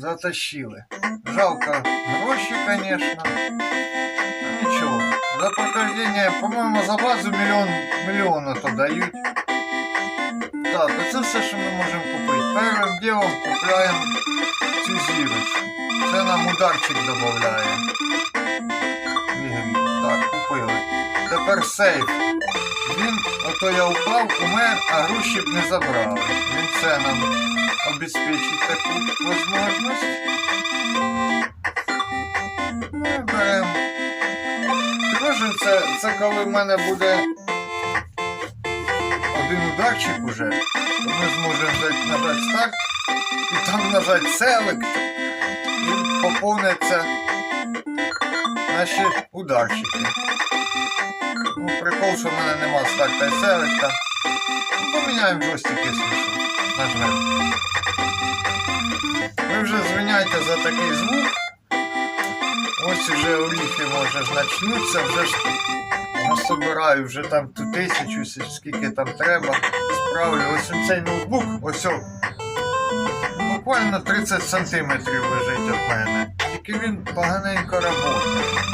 натащили. Жалко гроші, звісно. Ну нічого. За прохождение, по-моєму, за базу мільйон мільйона то дають. Так, оце все, що ми можемо купити. Першим ділом купляємо цю зірочку. Це нам ударчик додає. Так, купили. Тепер сейф. Він, ото я упав, умер, а гроші б не забрали. Він це нам обезпечить таку можливість. Ми беремо. Це, це коли в мене буде один ударчик уже, то ми зможемо нажати старт і там нажати селект. І поповниться наші ударчики. Ну, прикол, що в мене нема старта і селекта. Поміняємо джойстик, якщо що. Нажмемо. Ви вже звиняйте за такий звук. Ось уже оріхи може ж вже ж насобираю вже там ту тисячу, скільки там треба. Справлю. Ось цей ноутбук, ось о, буквально 30 сантиметрів лежить від мене. Тільки він поганенько працює.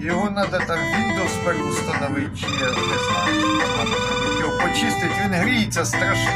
Його треба там Windows переустановити, чи я не знаю. Його почистити, він гріється страшно.